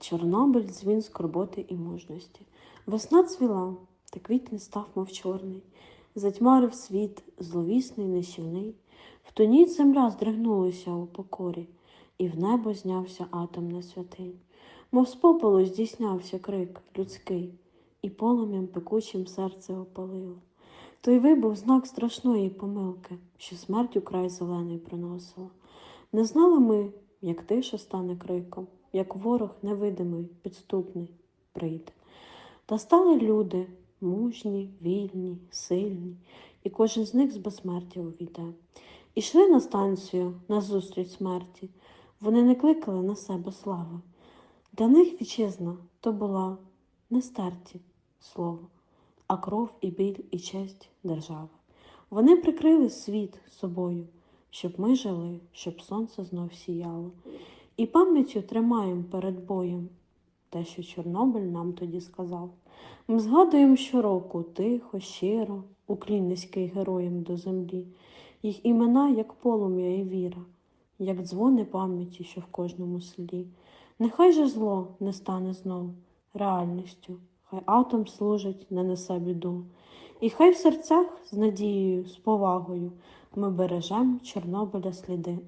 Чорнобиль дзвін скорботи і мужності. Весна цвіла, та квітень став, мов чорний, затьмарив світ, зловісний, нищівний. В ту ніч земля здригнулася у покорі, і в небо знявся атом на святий. Мов з попелу здійснявся крик людський, і полум'ям пекучим серце опалило. Той вибув знак страшної помилки, що смерть у край зелений приносила. Не знали ми, як тиша стане криком, як ворог невидимий, підступний прийде. Та стали люди мужні, вільні, сильні, і кожен з них з безсмертя увійде. Ішли на станцію назустріч смерті. Вони не кликали на себе слави. Для них вітчизна то була не стерті слово, а кров і біль, і честь держави. Вони прикрили світ собою, щоб ми жили, щоб сонце знов сіяло. І пам'яттю тримаємо перед боєм те, що Чорнобиль нам тоді сказав. Ми згадуємо щороку тихо, щиро, уклін низький героям до землі, їх імена, як полум'я і віра, як дзвони пам'яті, що в кожному селі. Нехай же зло не стане знов реальністю, хай атом служить, не несе біду. І хай в серцях з надією, з повагою ми бережемо Чорнобиля сліди.